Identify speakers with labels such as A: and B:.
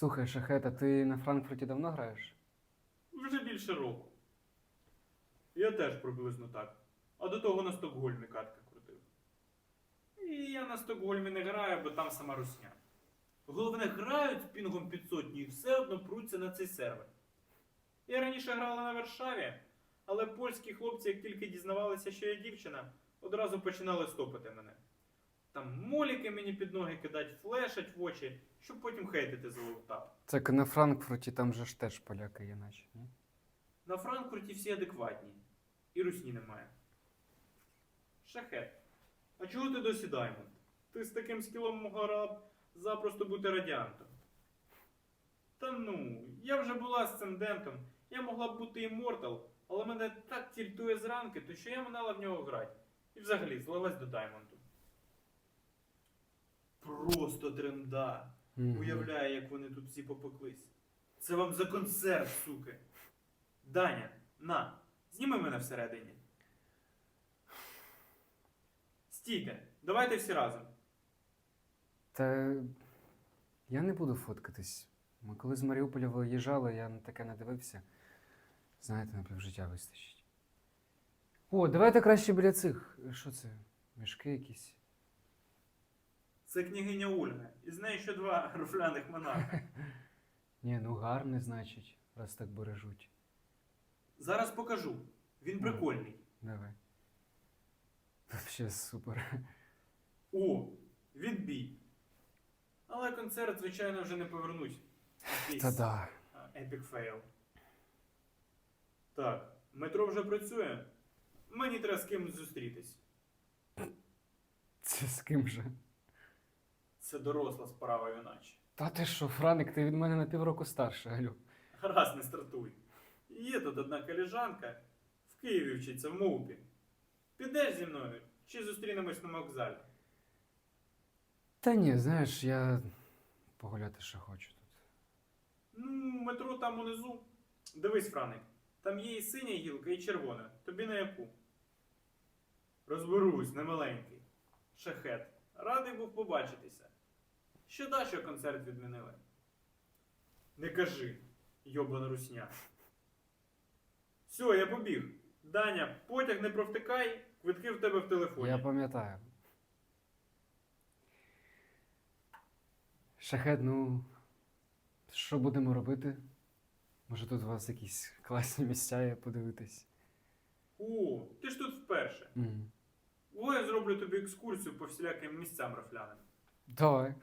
A: Слухай, Шахета, ти на Франкфурті давно граєш?
B: Вже більше року. Я теж приблизно так. А до того на Стокгольмі катки крутив. І я на Стокгольмі не граю, бо там сама русня. Головне, грають пінгом під сотню і все одно пруться на цей сервер. Я раніше грала на Варшаві, але польські хлопці, як тільки дізнавалися, що я дівчина, одразу починали стопити мене. Там моліки мені під ноги кидать, флешать в очі, щоб потім хейтити за лоутап.
A: Так на Франкфурті там же ж теж поляки є, наче. ні?
B: На Франкфурті всі адекватні. І русні немає. Шахет. А чого ти досі Даймонд? Ти з таким скілом могла б запросто бути радіантом. Та ну, я вже була з цим дентом, я могла б бути іммортал, але мене так тільтує зранки, то що я минала в нього грати. І взагалі злилась до Даймонду. Просто тренда. Уявляю, як вони тут всі попеклись. Це вам за концерт, суки. Даня, на, зніми мене всередині. Стійте, давайте всі разом.
A: Та я не буду фоткатись. Ми коли з Маріуполя виїжджали, я на таке не дивився. Знаєте, на півжиття вистачить. О, давайте краще біля цих. Що це? Мішки якісь.
B: Це княгиня Ольга, і з нею ще два руфляних монаха.
A: Ні, ну гарне, значить, раз так бережуть.
B: Зараз покажу. Він прикольний.
A: Давай. Вообще супер.
B: О, відбій. Але концерт, звичайно, вже не повернуть. Якийсь
A: Та да.
B: Epic fail. Так, метро вже працює. Мені треба з кимось зустрітись.
A: Це з ким же?
B: Це доросла справа, юначе.
A: Та ти що, Франик, ти від мене на півроку старше, алю.
B: Гаразд, не стартуй. Є тут одна коліжанка, в Києві вчиться в МОУПі. Підеш зі мною чи зустрінемось на вокзалі?
A: Та ні, знаєш, я погуляти ще хочу тут.
B: Ну, метро там унизу. Дивись, Франик, там є і синя гілка, і червона. Тобі на яку? Розберусь, не маленький. Шахет. Радий був побачитися. Що концерт відмінили. Не кажи, йобана русня. Все, я побіг. Даня, потяг не провтикай, квитки в тебе в телефоні.
A: Я пам'ятаю. Шахет, ну. Що будемо робити? Може тут у вас якісь класні місця є подивитись?
B: О, ти ж тут вперше.
A: Мгм.
B: О, я зроблю тобі екскурсію по всіляким місцям рафляним.
A: Давай.